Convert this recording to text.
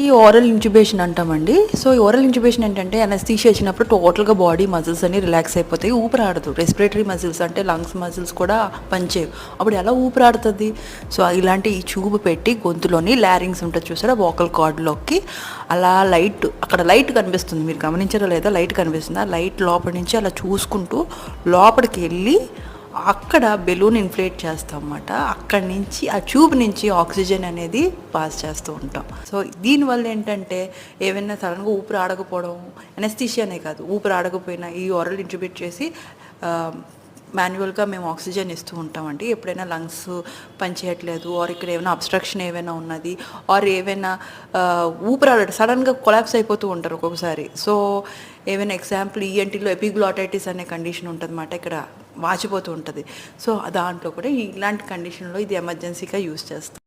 ఈ oral incubation అంటామండి. So ఈ ఓరల్ ఇంక్యుబేషన్ ఏంటంటే అనస్థీషియా వచ్చినప్పుడు టోటల్గా బాడీ మజిల్స్ అన్ని రిలాక్స్ అయిపోతాయి ఊపిరాడదు. రెస్పిరేటరీ మజిల్స్ అంటే లంగ్స్ మజిల్స్ కూడా పనిచేయవు. అప్పుడు ఎలా ఊపిరాడుతుంది? సో ఇలాంటి ఈ చూపు పెట్టి గొంతులోని లారింగ్స్ ఉంటుంది చూసారా వోకల్ కార్డ్లోకి అలా లైట్ అక్కడ లైట్ కనిపిస్తుంది. మీరు గమనించారా లేదా లైట్ కనిపిస్తుంది. ఆ లైట్ లోపల నుంచి అలా చూసుకుంటూ లోపలికి వెళ్ళి అక్కడ బెలూన్ ఇన్ఫ్లేట్ చేస్తాం అన్నమాట అక్కడి నుంచి ఆ ట్యూబ్ నుంచి ఆక్సిజన్ అనేది పాస్ చేస్తూ ఉంటాం. సో దీనివల్ల ఏంటంటే ఏమైనా సడన్గా ఊపిరి ఆడకపోవడం అనెస్థీషియానే కాదు ఊపిరి ఆడకపోయినా ఈ ఓరల్ ఇంట్రిబ్యూట్ చేసి మాన్యువల్గా మేము ఆక్సిజన్ ఇస్తూ ఉంటామండి. ఎప్పుడైనా లంగ్స్ పనిచేయట్లేదు ఆర్ ఇక్కడ ఏమైనా అబ్స్ట్రక్షన్ ఏమైనా ఉన్నది ఆర్ ఏమైనా ఊపిరాడ సడన్గా కొలాప్స్ అయిపోతూ ఉంటారు ఒక్కొక్కసారి. సో ఏమైనా ఎగ్జాంపుల్ ఈఎన్టీలో ఎపిగ్లాటైటిస్ అనే కండిషన్ ఉంటుందన్నమాట ఇక్కడ వాచిపోతూ ఉంటుంది. సో దాంట్లో కూడా ఇలాంటి కండిషన్లో ఇది ఎమర్జెన్సీగా యూస్ చేస్తాం.